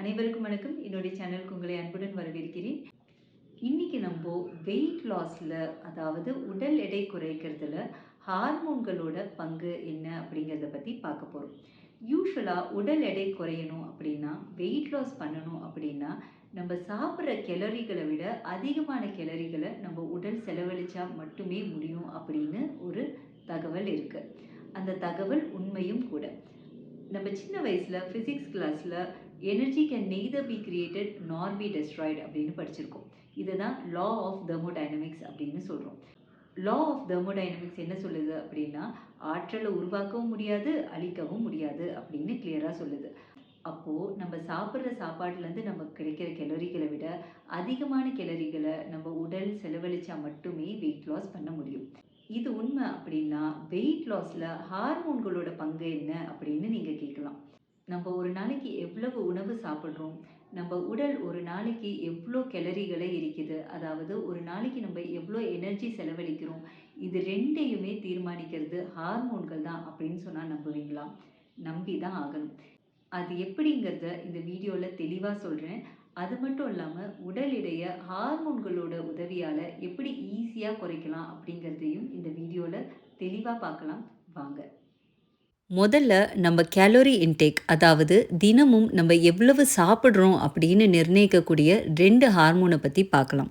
அனைவருக்கும் வணக்கம். என்னுடைய சேனலுக்கு உங்களை அன்புடன் வரவேற்கிறேன். இன்னைக்கு நம்ம வெயிட் லாஸில் அதாவது உடல் எடை குறைக்கிறதுல ஹார்மோன்களோட பங்கு என்ன அப்படிங்கிறத பற்றி பார்க்க போகிறோம் யூஸ்வலாக உடல் எடை குறையணும் அப்படின்னா வெயிட் லாஸ் பண்ணணும் அப்படின்னா நம்ம சாப்பிட்ற கெலரிகளை விட அதிகமான கெலரிகளை நம்ம உடல் செலவழித்தா மட்டுமே முடியும் அப்படின்னு ஒரு தகவல் இருக்குது அந்த தகவல் உண்மையும் கூட. நம்ம சின்ன வயசில் ஃபிசிக்ஸ் கிளாஸில் energy can neither be created nor be destroyed அப்படின்னு படிச்சிருக்கோம். இதை தான் லா ஆஃப் தெர்மோடைனமிக்ஸ் அப்படின்னு சொல்கிறோம் லா ஆஃப் தெர்மோடைனமிக்ஸ் என்ன சொல்லுது அப்படின்னா ஆற்றலை உருவாக்கவும் முடியாது அழிக்கவும் முடியாது அப்படின்னு கிளியராக சொல்லுது. அப்போது நம்ம சாப்பிட்ற சாப்பாட்டிலேருந்து நமக்கு கிடைக்கிற கெலரிகளை விட அதிகமான கெலரிகளை நம்ம உடல் செலவழித்தா மட்டுமே வெயிட் லாஸ் பண்ண முடியும். இது உண்மை அப்படின்னா வெயிட் லாஸில் ஹார்மோன்களோட பங்கு என்ன அப்படின்னு நீங்கள் கேட்கலாம். நம்ம ஒரு நாளைக்கு எவ்வளவு உணவு சாப்பிட்றோம் நம்ம உடல் ஒரு நாளைக்கு எவ்வளோ கெலரிகளை இருக்குது அதாவது ஒரு நாளைக்கு நம்ம எவ்வளோ எனர்ஜி செலவழிக்கிறோம் இது ரெண்டையுமே தீர்மானிக்கிறது ஹார்மோன்கள் தான் அப்படின்னு சொன்னால் நம்புவீங்களா? நம்பி தான் ஆகணும். அது எப்படிங்கிறத இந்த வீடியோவில் தெளிவாக சொல்கிறேன் அது மட்டும் இல்லாமல் உடல் எடையை ஹார்மோன்களோட உதவியால் எப்படி ஈஸியாக குறைக்கலாம் அப்படிங்கிறதையும் இந்த வீடியோவில் தெளிவாக பார்க்கலாம். வாங்க. முதல்ல நம்ம கேலோரி இன்டேக் அதாவது தினமும் நம்ம எவ்வளவு சாப்பிட்றோம் அப்படின்னு நிர்ணயிக்கக்கூடிய ரெண்டு ஹார்மோனை பற்றி பார்க்கலாம்.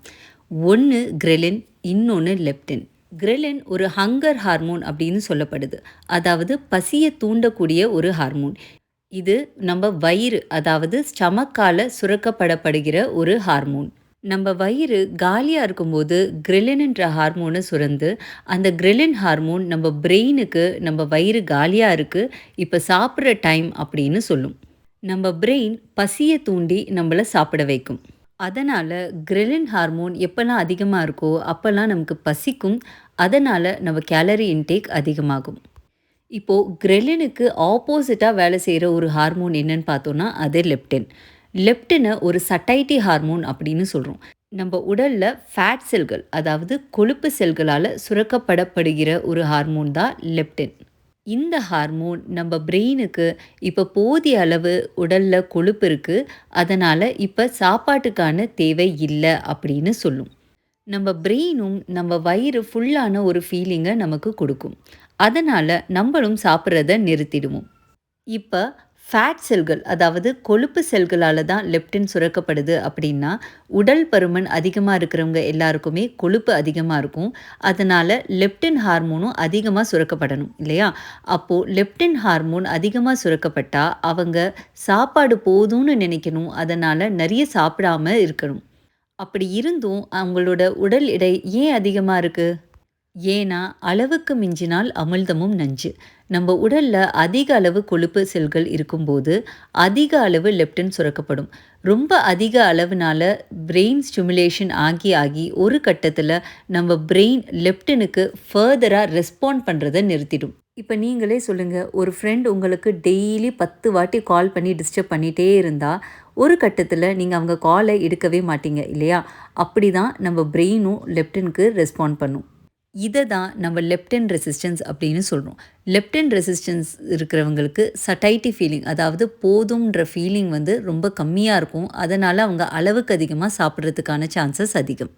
ஒன்று கிரெலின் இன்னொன்று லெப்டின் கிரெலின் ஒரு ஹங்கர் ஹார்மோன் அப்படின்னு சொல்லப்படுது. அதாவது பசியை தூண்டக்கூடிய ஒரு ஹார்மோன் இது நம்ம வயிறு அதாவது ஸ்டமக்கால சுரக்கப்படப்படுகிற ஒரு ஹார்மோன் நம்ம வயிறு காலியாக இருக்கும்போது கிரிலின்ன்ற ஹார்மோனை சுரந்து அந்த கிரிலின் ஹார்மோன் நம்ம பிரெயினுக்கு நம்ம வயிறு காலியாக இருக்குது இப்போ சாப்பிட்ற டைம் அப்படின்னு சொல்லும். நம்ம பிரெயின் பசியை தூண்டி நம்மளை சாப்பிட வைக்கும். அதனால் கிரிலின் ஹார்மோன் எப்போல்லாம் அதிகமாக இருக்கோ அப்போல்லாம் நமக்கு பசிக்கும் அதனால் நம்ம கேலரி இன்டேக் அதிகமாகும். இப்போது கிரெலினுக்கு ஆப்போசிட்டாக வேலை செய்கிற ஒரு ஹார்மோன் என்னன்னு பார்த்தோன்னா அது லெப்டின் லெப்டினை ஒரு சட்டைட்டி ஹார்மோன் அப்படின்னு சொல்கிறோம் நம்ம உடலில் ஃபேட் செல்கள் அதாவது கொழுப்பு செல்களால் சுரக்கப்படப்படுகிற ஒரு ஹார்மோன் தான் லெப்டின். இந்த ஹார்மோன் நம்ம பிரெயினுக்கு இப்போ போதிய அளவு உடலில் கொழுப்பு இருக்குது அதனால் இப்போ சாப்பாட்டுக்கான தேவை இல்லை அப்படின்னு சொல்லும். நம்ம பிரெயினும் நம்ம வயிறு ஃபுல்லான ஒரு ஃபீலிங்கை நமக்கு கொடுக்கும். அதனால் நம்மளும் சாப்பிட்றத நிறுத்திடுவோம். இப்போ ஃபேட் செல்கள் அதாவது கொழுப்பு செல்களால் தான் லெப்டின் சுரக்கப்படுது அப்படின்னா உடல் பருமன் அதிகமாக இருக்கிறவங்க எல்லாருக்குமே கொழுப்பு அதிகமாக இருக்கும். அதனால் லெப்டின் ஹார்மோனும் அதிகமாக சுரக்கப்படணும் இல்லையா? அப்போது லெப்டின் ஹார்மோன் அதிகமாக சுரக்கப்பட்டால் அவங்க சாப்பாடு போதும்னு நினைக்கணும். அதனால் நிறைய சாப்பிடாம இருக்கணும். அப்படி இருந்தும் அவங்களோட உடல் எடை ஏன் அதிகமாக இருக்குது ஏன்னா அளவுக்கு மிஞ்சினால் அமிழ்தமும் நஞ்சு. நம்ம உடலில் அதிக அளவு கொழுப்பு செல்கள் இருக்கும்போது அதிக அளவு லெப்டின் சுரக்கப்படும். ரொம்ப அதிக அளவுனால பிரெயின் ஸ்டிமுலேஷன் ஆகி ஆகி ஒரு கட்டத்தில் நம்ம பிரெயின் லெப்டினுக்கு ஃபர்தராக ரெஸ்பாண்ட் பண்ணுறதை நிறுத்திடும். இப்போ நீங்களே சொல்லுங்கள் ஒரு ஃப்ரெண்ட் உங்களுக்கு டெய்லி பத்து வாட்டி கால் பண்ணி டிஸ்டர்ப் பண்ணிகிட்டே இருந்தால் ஒரு கட்டத்தில் நீங்கள் அவங்க காலை எடுக்கவே மாட்டீங்க இல்லையா? அப்படி தான் நம்ம பிரெயினும் லெப்டினுக்கு ரெஸ்பாண்ட் பண்ணும். இதை தான் நம்ம லெப்டன் ரெசிஸ்டன்ஸ் அப்படின்னு சொல்கிறோம் லெப்டன் ரெசிஸ்டன்ஸ் இருக்கிறவங்களுக்கு சட்டைட்டி ஃபீலிங் அதாவது போதும்ன்ற ஃபீலிங் வந்து ரொம்ப கம்மியாக இருக்கும். அதனால் அவங்க அளவுக்கு அதிகமாக சாப்பிட்றதுக்கான சான்சஸ் அதிகம்.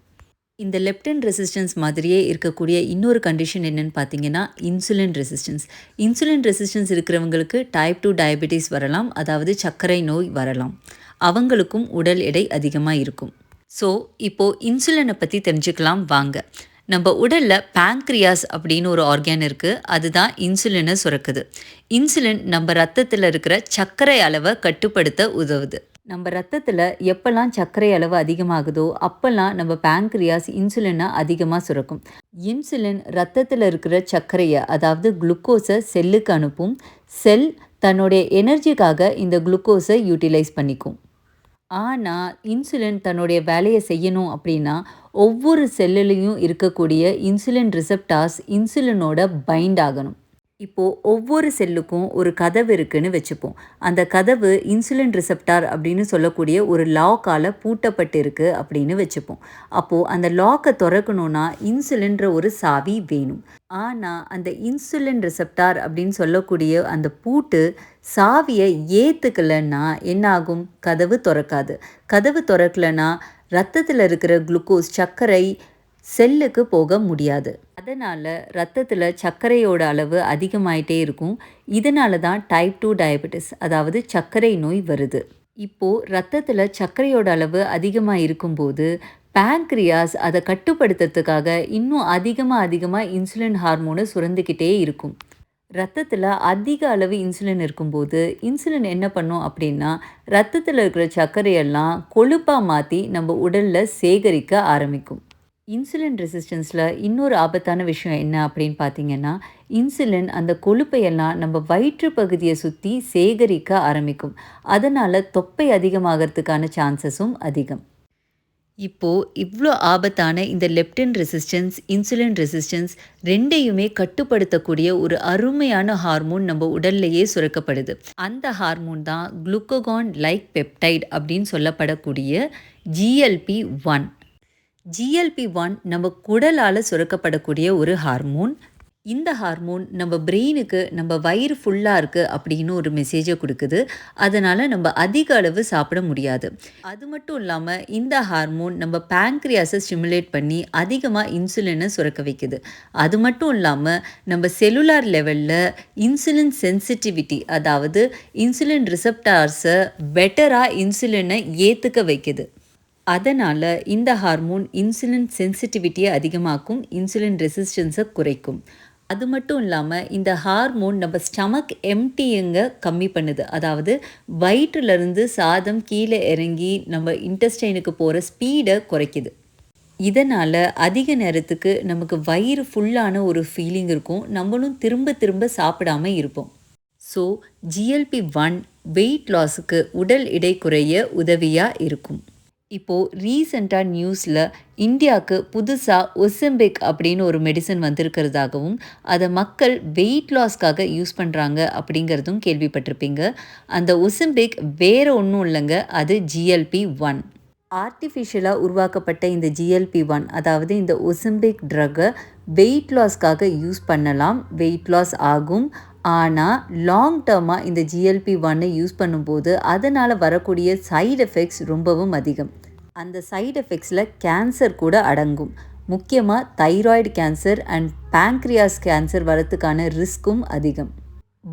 இந்த லெப்டன் ரெசிஸ்டன்ஸ் மாதிரியே இருக்கக்கூடிய இன்னொரு கண்டிஷன் என்னென்னு பார்த்தீங்கன்னா இன்சுலின் ரெசிஸ்டன்ஸ் இன்சுலின் ரெசிஸ்டன்ஸ் இருக்கிறவங்களுக்கு டைப் டூ டயபெட்டிஸ் வரலாம் அதாவது சர்க்கரை நோய் வரலாம். அவங்களுக்கும் உடல் எடை அதிகமாக இருக்கும். ஸோ இப்போது இன்சுலினை பற்றி தெரிஞ்சுக்கலாம் வாங்க. நம்ம உடலில் பேங்க்ரியாஸ் அப்படின்னு ஒரு ஆர்கான் இருக்குது அதுதான் இன்சுலினை சுரக்குது. இன்சுலின் நம்ம ரத்தத்தில் இருக்கிற சர்க்கரை அளவை கட்டுப்படுத்த உதவுது. நம்ம ரத்தத்தில் எப்போல்லாம் சர்க்கரை அளவு அதிகமாகுதோ அப்போல்லாம் நம்ம பேங்க்ரியாஸ் இன்சுலினை அதிகமாக சுரக்கும். இன்சுலின் ரத்தத்தில் இருக்கிற சர்க்கரையை அதாவது குளுக்கோஸை செல்லுக்கு அனுப்பும். செல் தன்னுடைய எனர்ஜிக்காக இந்த குளுக்கோஸை யூட்டிலைஸ் பண்ணிக்கும். ஆனால் இன்சுலின் தன்னுடைய வேலையை செய்யணும் அப்படின்னா ஒவ்வொரு செல்லுலேயும் இருக்கக்கூடிய இன்சுலின் ரிசப்டார்ஸ் இன்சுலினோட பைண்ட் ஆகணும். இப்போது ஒவ்வொரு செல்லுக்கும் ஒரு கதவு இருக்குன்னு வச்சுப்போம். அந்த கதவு இன்சுலின் ரிசப்டார் அப்படின்னு சொல்லக்கூடிய ஒரு லாக்கால் பூட்டப்பட்டு இருக்கு அப்படின்னு வச்சுப்போம். அப்போது அந்த லாக்கை திறக்கணும்னா இன்சுலின்ற ஒரு சாவி வேணும். ஆனால் அந்த இன்சுலின் ரிசப்டார் அப்படின்னு சொல்லக்கூடிய அந்த பூட்டு சாவியை ஏற்றுக்கலைன்னா என்னாகும்? கதவு திறக்காது. கதவு திறக்கலைன்னா ரத்தத்தில் இருக்கிற குளுக்கோஸ் சர்க்கரை செல்லுக்கு போக முடியாது. அதனால் ரத்தத்தில் சர்க்கரையோட அளவு அதிகமாயிட்டே இருக்கும். இதனால தான் டைப் டூ டயபெட்டிஸ் அதாவது சர்க்கரை நோய் வருது. இப்போது ரத்தத்தில் சர்க்கரையோட அளவு அதிகமாக இருக்கும்போது பேங்க்ரியாஸ் அதை கட்டுப்படுத்துறதுக்காக இன்னும் அதிகமாக அதிகமாக இன்சுலின் ஹார்மோனை சுரந்துக்கிட்டே இருக்கும். ரத்தத்தில் அதிக அளவு இன்சுலின் இருக்கும்போது இன்சுலின் என்ன பண்ணும் அப்படின்னா ரத்தத்தில் இருக்கிற சர்க்கரையெல்லாம் கொழுப்பாக மாற்றி நம்ம உடலில் சேகரிக்க ஆரம்பிக்கும். இன்சுலின் ரெசிஸ்டன்ஸில் இன்னொரு ஆபத்தான விஷயம் என்ன அப்படின்னு பார்த்தீங்கன்னா இன்சுலின் அந்த கொழுப்பையெல்லாம் நம்ம வயிற்று பகுதியை சுற்றி சேகரிக்க ஆரம்பிக்கும். அதனால் தொப்பை அதிகமாகிறதுக்கான சான்சஸும் அதிகம். இப்போது இவ்வளோ ஆபத்தான இந்த லெப்டின் ரெசிஸ்டன்ஸ் இன்சுலின் ரெசிஸ்டன்ஸ் ரெண்டையுமே கட்டுப்படுத்தக்கூடிய ஒரு அருமையான ஹார்மோன் நம்ம உடல்லையே சுரக்கப்படுது அந்த ஹார்மோன் தான் குளுக்கோகான் லைக் பெப்டைட் அப்படின்னு சொல்லப்படக்கூடிய ஜிஎல்பி ஒன் ஜிஎல்பி ஒன் நம்ம குடலால் சுரக்கப்படக்கூடிய ஒரு ஹார்மோன் இந்த ஹார்மோன் நம்ம பிரெயினுக்கு நம்ம வயிறு ஃபுல்லாக இருக்குது அப்படின்னு ஒரு மெசேஜை கொடுக்குது. அதனால் நம்ம அதிக அளவு சாப்பிட முடியாது. அது மட்டும் இல்லாமல் இந்த ஹார்மோன் நம்ம பேங்க்ரியாஸை ஸ்டிமுலேட் பண்ணி அதிகமாக இன்சுலினை சுரக்க வைக்குது. அது மட்டும் இல்லாமல் நம்ம செல்லுலார் லெவலில் இன்சுலின் சென்சிட்டிவிட்டி அதாவது இன்சுலின் ரிசப்டார்ஸை பெட்டராக இன்சுலினை ஏற்றுக்க வைக்குது. அதனால் இந்த ஹார்மோன் இன்சுலின் சென்சிட்டிவிட்டியை அதிகமாக்கும் இன்சுலின் ரெசிஸ்டன்ஸை குறைக்கும். அது மட்டும் இல்லாமல் இந்த ஹார்மோன் நம்ம ஸ்டமக் எம்டிங்க கம்மி பண்ணுது. அதாவது வயிற்றுலேருந்து சாதம் கீழே இறங்கி நம்ம இன்டெஸ்டைனுக்கு போகிற ஸ்பீடை குறைக்குது. இதனால் அதிக நேரத்துக்கு நமக்கு வயிறு ஃபுல்லான ஒரு ஃபீலிங் இருக்கும். நம்மளும் திரும்ப திரும்ப சாப்பிடாம இருப்போம். ஸோ ஜிஎல்பி ஒன் வெயிட் லாஸுக்கு உடல் எடை குறைய உதவியாக இருக்கும். இப்போது ரீசெண்டாக நியூஸில் இந்தியாவுக்கு புதுசாக ஒசம்பிக் அப்படின்னு ஒரு மெடிசன் வந்திருக்கிறதாகவும் அதை மக்கள் வெயிட் லாஸ்க்காக யூஸ் பண்ணுறாங்க அப்படிங்கிறதும் கேள்விப்பட்டிருப்பீங்க. அந்த ஒசம்பிக் வேறு ஒன்றும் இல்லைங்க அது ஜிஎல்பி ஒன் ஆர்டிஃபிஷியலாக உருவாக்கப்பட்ட இந்த ஜிஎல்பி ஒன் அதாவது இந்த ஒசிம்பிக் ட்ரக்கை வெயிட் லாஸ்க்காக யூஸ் பண்ணலாம். வெயிட் லாஸ் ஆகும். ஆனால் லாங் டேர்மாக இந்த ஜிஎல்பி ஒன்னை யூஸ் பண்ணும்போது அதனால் வரக்கூடிய சைடு எஃபெக்ட்ஸ் ரொம்பவும் அதிகம். அந்த சைடு எஃபெக்ட்ஸில் கேன்சர் கூட அடங்கும். முக்கியமாக thyroid cancer and pancreas cancer வரத்துக்கான ரிஸ்க்கும் அதிகம்.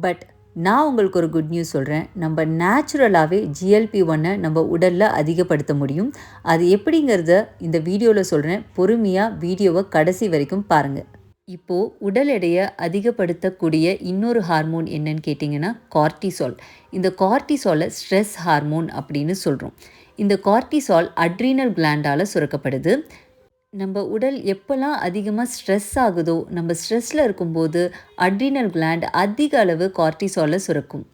பட் நான் உங்களுக்கு ஒரு குட் நியூஸ் சொல்கிறேன் நம்ம நேச்சுரலாகவே ஜிஎல்பி ஒன்னை நம்ம உடலில் அதிகப்படுத்த முடியும். அது எப்படிங்கிறத இந்த வீடியோவில் சொல்கிறேன் பொறுமையாக வீடியோவை கடைசி வரைக்கும் பாருங்கள் இப்போது உடல் எடையை அதிகப்படுத்தக்கூடிய இன்னொரு ஹார்மோன் என்னன்னு கேட்டிங்கன்னா கார்டிசால் இந்த கார்டிசாலை ஸ்ட்ரெஸ் ஹார்மோன் அப்படின்னு சொல்கிறோம் இந்த கார்டிசால் அட்ரீனல் கிளாண்டால் சுரக்கப்படுது. நம்ம உடல் எப்போல்லாம் அதிகமாக ஸ்ட்ரெஸ் ஆகுதோ நம்ம ஸ்ட்ரெஸ்ஸில் இருக்கும்போது அட்ரினல் கிளாண்ட் அதிக அளவு கார்டிசாலை சுரக்கும்.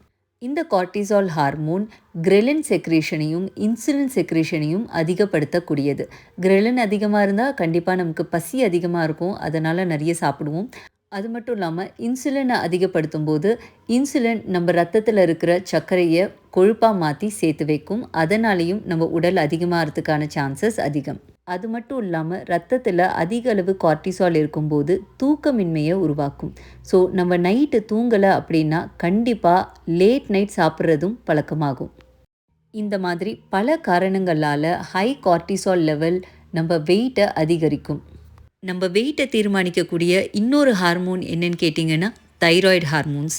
இந்த கார்டிசால் ஹார்மோன் கிரெலின் செக்ரேஷனையும் இன்சுலின் செக்ரேஷனையும் அதிகப்படுத்தக்கூடியது. கிரெலின் அதிகமாக இருந்தால் கண்டிப்பாக நமக்கு பசி அதிகமாக இருக்கும். அதனால் நிறைய சாப்பிடுவோம். அது மட்டும் இல்லாமல் இன்சுலினை அதிகப்படுத்தும் போது இன்சுலின் நம்ம ரத்தத்தில் இருக்கிற சர்க்கரையை கொழுப்பாக மாற்றி சேர்த்து வைக்கும். அதனாலேயும் நம்ம உடல் அதிகமாகிறதுக்கான சான்சஸ் அதிகம். அது மட்டும் இல்லாமல் ரத்தத்தில் அதிக அளவு கார்டிசால் இருக்கும்போது தூக்கமின்மையை உருவாக்கும். ஸோ நம்ம நைட்டு தூங்கலை அப்படின்னா கண்டிப்பாக லேட் நைட் சாப்பிட்றதும் பழக்கமாகும். இந்த மாதிரி பல காரணங்களால் ஹை கார்டிசால் லெவல் நம்ம வெயிட்டை அதிகரிக்கும். நம்ம வெயிட்டை தீர்மானிக்கக்கூடிய இன்னொரு ஹார்மோன் என்னன்னு கேட்டிங்கன்னா தைராய்டு ஹார்மோன்ஸ்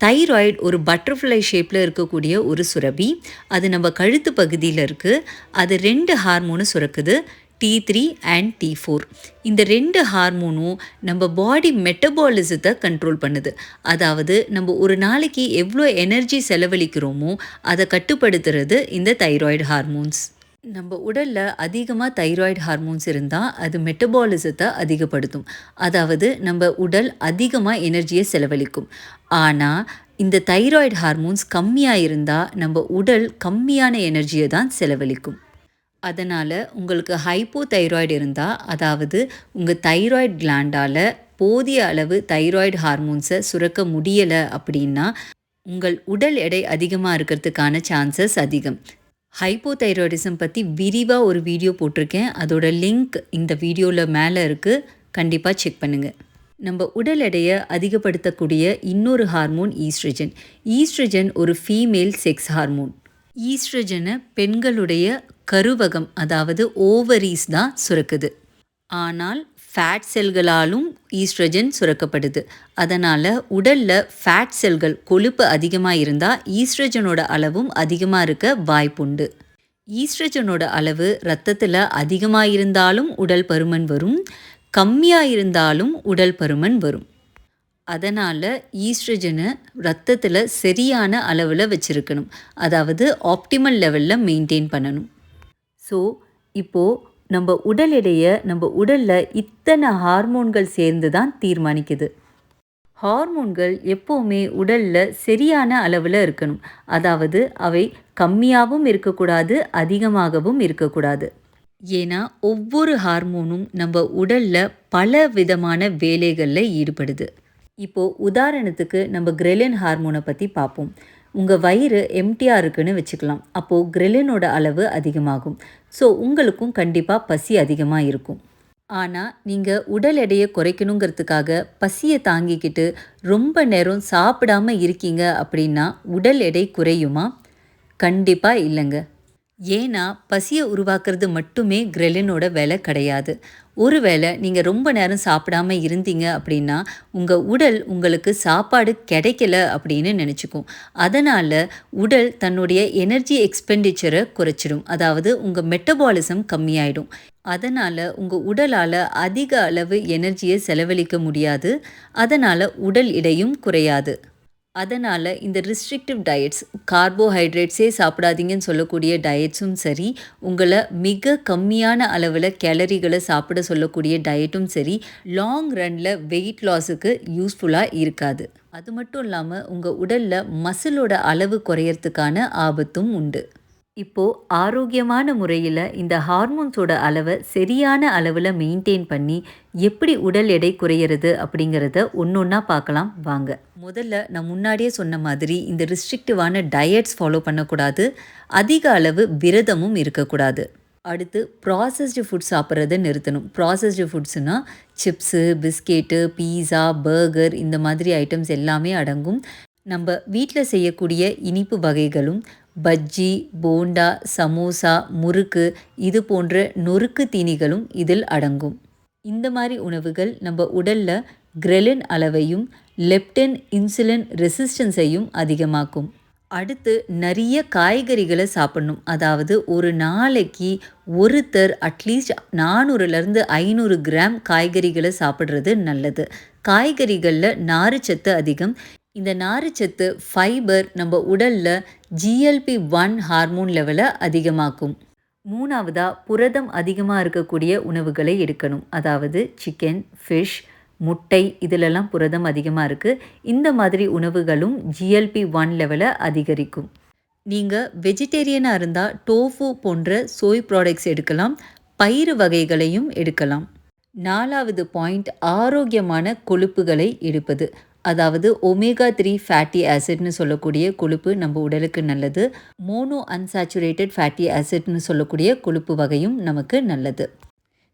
தைராய்டு ஒரு பட்டர்ஃப்ளை ஷேப்பில் இருக்கக்கூடிய ஒரு சுரபி. அது நம்ம கழுத்து பகுதியில் இருக்குது அது ரெண்டு hormone சுரக்குது. T three and T four இந்த ரெண்டு ஹார்மோனும் நம்ம பாடி மெட்டபாலிசத்தை கண்ட்ரோல் பண்ணுது. அதாவது நம்ம ஒரு நாளைக்கு எவ்வளோ எனர்ஜி செலவழிக்கிறோமோ அதை கட்டுப்படுத்துறது இந்த தைராய்டு ஹார்மோன்ஸ் நம்ம உடலில் அதிகமாக தைராய்டு ஹார்மோன்ஸ் இருந்தால் அது மெட்டபாலிசத்தை அதிகப்படுத்தும். அதாவது நம்ம உடல் அதிகமாக எனர்ஜியை செலவழிக்கும். ஆனால் இந்த தைராய்டு ஹார்மோன்ஸ் கம்மியாக இருந்தால் நம்ம உடல் கம்மியான எனர்ஜியை தான் செலவழிக்கும். அதனால் உங்களுக்கு ஹைப்போ தைராய்டு இருந்தால் அதாவது உங்கள் தைராய்டு கிளாண்டால் போதிய அளவு தைராய்டு ஹார்மோன்ஸை சுரக்க முடியலை அப்படின்னா உங்கள் உடல் எடை அதிகமாக இருக்கிறதுக்கான சான்சஸ் அதிகம். ஹைப்போதைராய்டிசம் பற்றி விரிவாக ஒரு வீடியோ போட்டிருக்கேன். அதோட லிங்க் இந்த வீடியோவில் மேலே இருக்குது கண்டிப்பாக செக் பண்ணுங்கள் நம்ம உடல் எடையை அதிகப்படுத்தக்கூடிய இன்னொரு ஹார்மோன் ஈஸ்ட்ரஜன் ஈஸ்ட்ரஜன் ஒரு ஃபீமேல் செக்ஸ் ஹார்மோன் ஈஸ்ட்ரஜனை பெண்களுடைய கருவகம் அதாவது ஓவரீஸ் தான் சுரக்குது. ஆனால் ஃபேட் செல்களாலும் ஈஸ்ட்ரஜன் சுரக்கப்படுது. அதனால் உடலில் ஃபேட் செல்கள் கொழுப்பு அதிகமாக இருந்தால் ஈஸ்ட்ரஜனோட அளவும் அதிகமாக இருக்க வாய்ப்புண்டு ஈஸ்ட்ரஜனோட அளவு ரத்தத்தில் அதிகமாக இருந்தாலும் உடல் பருமன் வரும் கம்மியாக இருந்தாலும் உடல் பருமன் வரும். அதனால் ஈஸ்ட்ரஜனை ரத்தத்தில் சரியான அளவில் வச்சுருக்கணும். அதாவது ஆப்டிமல் லெவலில் மெயின்டைன் பண்ணணும். ஸோ இப்போது நம்ம உடல் எடையை நம்ம உடலில் இத்தனை ஹார்மோன்கள் சேர்ந்து தான் தீர்மானிக்குது. ஹார்மோன்கள் எப்போவுமே உடலில் சரியான அளவில் இருக்கணும். அதாவது அவை கம்மியாகவும் இருக்கக்கூடாது அதிகமாகவும் இருக்கக்கூடாது. ஏன்னா ஒவ்வொரு ஹார்மோனும் நம்ம உடலில் பல விதமான வேலைகளில் ஈடுபடுது. இப்போது உதாரணத்துக்கு நம்ம கிரெலின் ஹார்மோனை பற்றி பார்ப்போம் உங்கள் வயிறு எம்டியாக இருக்குன்னு வச்சுக்கலாம். அப்போது கிரெலினோட அளவு அதிகமாகும். ஸோ உங்களுக்கும் கண்டிப்பாக பசி அதிகமாக இருக்கும். ஆனால் நீங்கள் உடல் எடையை குறைக்கணுங்கிறதுக்காக பசியை தாங்கிக்கிட்டு ரொம்ப நேரம் சாப்பிடாம இருக்கீங்க அப்படின்னா உடல் எடை குறையுமா? கண்டிப்பாக இல்லைங்க. ஏன்னா பசியை உருவாக்குறது மட்டுமே கிரெலினோட வேலை கிடையாது. ஒருவேளை நீங்கள் ரொம்ப நேரம் சாப்பிடாம இருந்தீங்க அப்படின்னா உங்கள் உடல் உங்களுக்கு சாப்பாடு கிடைக்கல அப்படின்னு நினச்சிக்கும். அதனால் உடல் தன்னுடைய எனர்ஜி எக்ஸ்பெண்டிச்சரை குறைச்சிடும். அதாவது உங்கள் மெட்டபாலிசம் கம்மியாயிடும். அதனால் உங்கள் உடலால் அதிக அளவு எனர்ஜியை செலவழிக்க முடியாது. அதனால் உடல் எடையும் குறையாது. அதனால் இந்த ரிஸ்ட்ரிக்டிவ் டயட்ஸ் கார்போஹைட்ரேட்ஸே சாப்பிடாதீங்கன்னு சொல்லக்கூடிய டயட்ஸும் சரி உங்களை மிக கம்மியான அளவில் கேலரிகளை சாப்பிட சொல்லக்கூடிய டயட்டும் சரி லாங் ரனில் வெயிட் லாஸுக்கு யூஸ்ஃபுல்லாக இருக்காது. அது மட்டும் இல்லாமல் உங்கள் உடலில் மசிலோட அளவு குறையறதுக்கான ஆபத்தும் உண்டு. இப்போது ஆரோக்கியமான முறையில் இந்த ஹார்மோன்ஸோட அளவை சரியான அளவில் மெயின்டைன் பண்ணி எப்படி உடல் எடை குறையிறது அப்படிங்கிறத ஒன்று ஒன்றா பார்க்கலாம். வாங்க. முதல்ல நான் முன்னாடியே சொன்ன மாதிரி இந்த ரிஸ்ட்ரிக்டிவான டயட்ஸ் ஃபாலோ பண்ணக்கூடாது. அதிக அளவு விரதமும் இருக்கக்கூடாது. அடுத்து ப்ராசஸ்டு ஃபுட் சாப்பிட்றத நிறுத்தணும். ப்ராசஸ்டு ஃபுட்ஸ்னால் சிப்ஸு பிஸ்கெட்டு பீஸா பர்கர் இந்த மாதிரி ஐட்டம்ஸ் எல்லாமே அடங்கும். நம்ம வீட்டில் செய்யக்கூடிய இனிப்பு வகைகளும் பஜ்ஜி போண்டா சமோசா முறுக்கு இது போன்ற நொறுக்கு தீனிகளும் இதில் அடங்கும். இந்த மாதிரி உணவுகள் நம்ம உடலில் கிரெலின் அளவையும் லெப்டன் இன்சுலின் ரெசிஸ்டன்ஸையும் அதிகமாக்கும். அடுத்து நிறைய காய்கறிகளை சாப்பிடணும். அதாவது ஒரு நாளைக்கு ஒருத்தர் அட்லீஸ்ட் நானூறுலேருந்து ஐநூறு கிராம் காய்கறிகளை சாப்பிட்றது நல்லது. காய்கறிகளில் நார்ச்சத்து அதிகம் இந்த நார்ச்சத்து ஃபைபர் நம்ம உடலில் ஜிஎல்பி ஒன் ஹார்மோன் லெவலை அதிகமாக்கும். மூணாவதாக புரதம் அதிகமாக இருக்கக்கூடிய உணவுகளை எடுக்கணும். அதாவது சிக்கன் ஃபிஷ் முட்டை இதிலெல்லாம் புரதம் அதிகமாக இருக்குது இந்த மாதிரி உணவுகளும் ஜிஎல்பி ஒன் லெவலை அதிகரிக்கும். நீங்கள் வெஜிடேரியனாக இருந்தால் டோஃபு போன்ற சோய் ப்ராடக்ட்ஸ் எடுக்கலாம். பயிறு வகைகளையும் எடுக்கலாம். நாலாவது பாயிண்ட் ஆரோக்கியமான கொழுப்புகளை எடுப்பது. அதாவது ஒமேகா த்ரீ ஃபேட்டி ஆசிட்னு சொல்லக்கூடிய கொழுப்பு நம்ம உடலுக்கு நல்லது. மோனோ அன்சாச்சுரேட்டட் ஃபேட்டி ஆசிட்னு சொல்லக்கூடிய கொழுப்பு வகையும் நமக்கு நல்லது.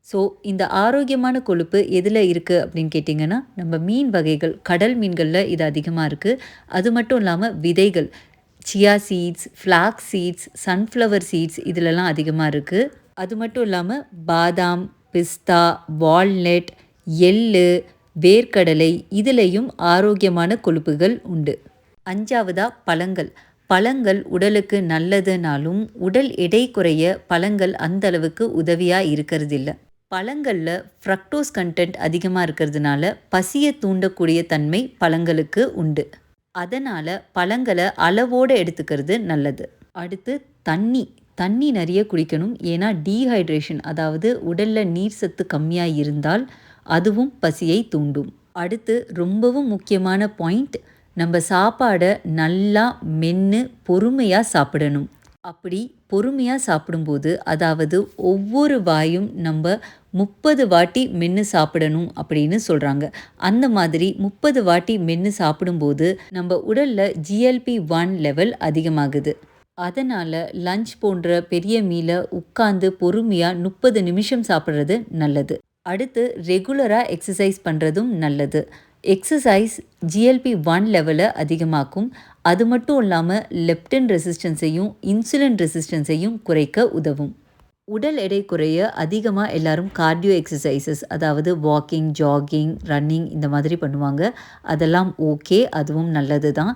ஸோ இந்த ஆரோக்கியமான கொழுப்பு எதில் இருக்குது அப்படின்னு கேட்டிங்கன்னா நம்ம மீன் வகைகள் கடல் மீன்களில் இது அதிகமாக இருக்குது அது மட்டும் இல்லாமல் விதைகள் chia seeds flax seeds sunflower seeds இதிலெல்லாம் அதிகமாக இருக்குது அது மட்டும் இல்லாமல் பாதாம் பிஸ்தா வால்நட் எள்ளு வேர்க்கடலை இதிலையும் ஆரோக்கியமான கொழுப்புகள் உண்டு. அஞ்சாவதா பழங்கள். பழங்கள் உடலுக்கு நல்லதுனாலும் உடல் எடை குறைய பழங்கள் அந்த அளவுக்கு உதவியாக இருக்கிறதில்ல. பழங்களில் ஃப்ரக்டோஸ் கண்டென்ட் அதிகமாக இருக்கிறதுனால பசியை தூண்டக்கூடிய தன்மை பழங்களுக்கு உண்டு. அதனால் பழங்களை அளவோடு எடுத்துக்கிறது நல்லது. அடுத்து தண்ணி. தண்ணி நிறைய குடிக்கணும். ஏன்னா டீஹைட்ரேஷன் அதாவது உடலில் நீர் சத்து கம்மியாக இருந்தால் அதுவும் பசியை தூண்டும். அடுத்து ரொம்பவும் முக்கியமான பாயிண்ட் நம்ம சாப்பாடை நல்லா மென்று பொறுமையாக சாப்பிடணும். அப்படி பொறுமையாக சாப்பிடும்போது அதாவது ஒவ்வொரு வாயும் நம்ம முப்பது வாட்டி மென்று சாப்பிடணும் அப்படின்னு சொல்கிறாங்க அந்த மாதிரி முப்பது வாட்டி மென்று சாப்பிடும்போது நம்ம உடலில் ஜிஎல்பி ஒன் லெவல் அதிகமாகுது. அதனால் லஞ்ச் போன்ற பெரிய மீலை உட்காந்து பொறுமையாக முப்பது நிமிஷம் சாப்பிட்றது நல்லது. அடுத்து ரெகுலராக எக்ஸசைஸ் பண்ணுறதும் நல்லது. எக்ஸசைஸ் ஜிஎல்பி ஒன் லெவலை அதிகமாக்கும். அது மட்டும் இல்லாமல் லெப்டின் ரெசிஸ்டன்ஸையும் இன்சுலின் ரெசிஸ்டன்ஸையும் குறைக்க உதவும். உடல் எடை குறைய அதிகமாக எல்லாரும் கார்டியோ எக்ஸசைசஸ் அதாவது வாக்கிங் ஜாகிங் ரன்னிங் இந்த மாதிரி பண்ணுவாங்க. அதெல்லாம் ஓகே அதுவும் நல்லது தான்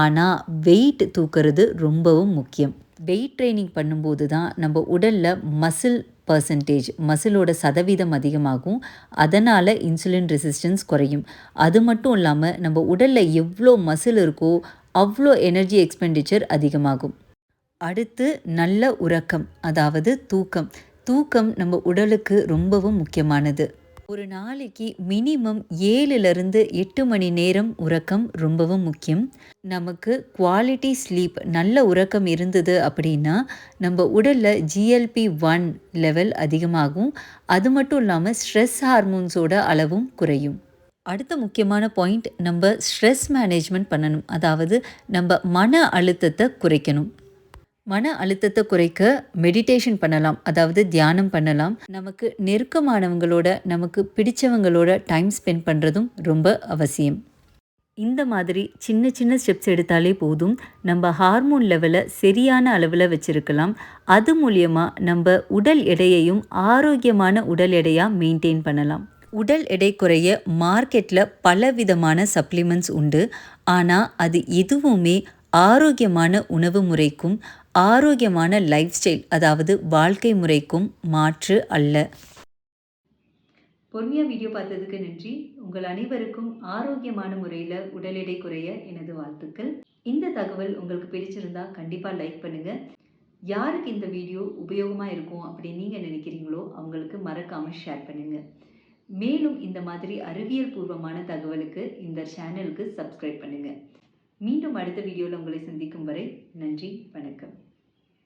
ஆனால் வெயிட் தூக்கிறது ரொம்பவும் முக்கியம். வெயிட் ட்ரைனிங் பண்ணும்போது தான் நம்ம உடலில் மசில் பர்சன்டேஜ் மசிலோட சதவீதம் அதிகமாகும். அதனால் இன்சுலின் ரெசிஸ்டன்ஸ் குறையும். அது மட்டும் இல்லாமல் நம்ம உடலில் எவ்வளோ மசில் இருக்கோ அவ்வளோ எனர்ஜி எக்ஸ்பெண்டிச்சர் அதிகமாகும். அடுத்து நல்ல உறக்கம் அதாவது தூக்கம். தூக்கம் நம்ம உடலுக்கு ரொம்பவும் முக்கியமானது. ஒரு நாளைக்கு மினிமம் ஏழுலேருந்து எட்டு மணி நேரம் உறக்கம் ரொம்பவும் முக்கியம். நமக்கு குவாலிட்டி ஸ்லீப் நல்ல உறக்கம் இருந்தது அப்படின்னா நம்ம உடலில் ஜிஎல்பி ஒன் லெவல் அதிகமாகும். அது மட்டும் இல்லாமல் ஸ்ட்ரெஸ் ஹார்மோன்ஸோட அளவும் குறையும். அடுத்த முக்கியமான பாயிண்ட் நம்ம ஸ்ட்ரெஸ் மேனேஜ்மெண்ட் பண்ணணும். அதாவது நம்ம மன அழுத்தத்தை குறைக்கணும். மன அழுத்தத்தை குறைக்க மெடிடேஷன் பண்ணலாம். அதாவது தியானம் பண்ணலாம். நமக்கு நெருக்கமானவங்களோட நமக்கு பிடிச்சவங்களோட டைம் ஸ்பெண்ட் பண்ணுறதும் ரொம்ப அவசியம். இந்த மாதிரி சின்ன சின்ன ஸ்டெப்ஸ் எடுத்தாலே போதும். நம்ம ஹார்மோன் லெவலை சரியான அளவில் வச்சுருக்கலாம். அது மூலியமாக நம்ம உடல் எடையையும் ஆரோக்கியமான உடல் எடையாக மெயின்டைன் பண்ணலாம். உடல் எடை குறைய மார்க்கெட்டில் பலவிதமான சப்ளிமெண்ட்ஸ் உண்டு. ஆனால் அது எதுவுமே ஆரோக்கியமான உணவு முறைக்கும் ஆரோக்கியமான லைஃப் ஸ்டைல் அதாவது வாழ்க்கை முறைக்கும் மாற்று அல்ல. பொறுமையாக வீடியோ பார்த்ததுக்கு நன்றி. உங்கள் அனைவருக்கும் ஆரோக்கியமான முறையில் உடல் எடை குறைய எனது வாழ்த்துக்கள். இந்த தகவல் உங்களுக்கு பிடிச்சிருந்தா கண்டிப்பாக லைக் பண்ணுங்கள் யாருக்கு இந்த வீடியோ உபயோகமாக இருக்கும் அப்படின்னு நீங்கள் நினைக்கிறீங்களோ அவங்களுக்கு மறக்காமல் ஷேர் பண்ணுங்கள் மேலும் இந்த மாதிரி அறிவியல் பூர்வமான தகவலுக்கு இந்த சேனலுக்கு சப்ஸ்கிரைப் பண்ணுங்கள் மீண்டும் அடுத்த வீடியோவில் உங்களை சந்திக்கும் வரை நன்றி வணக்கம்.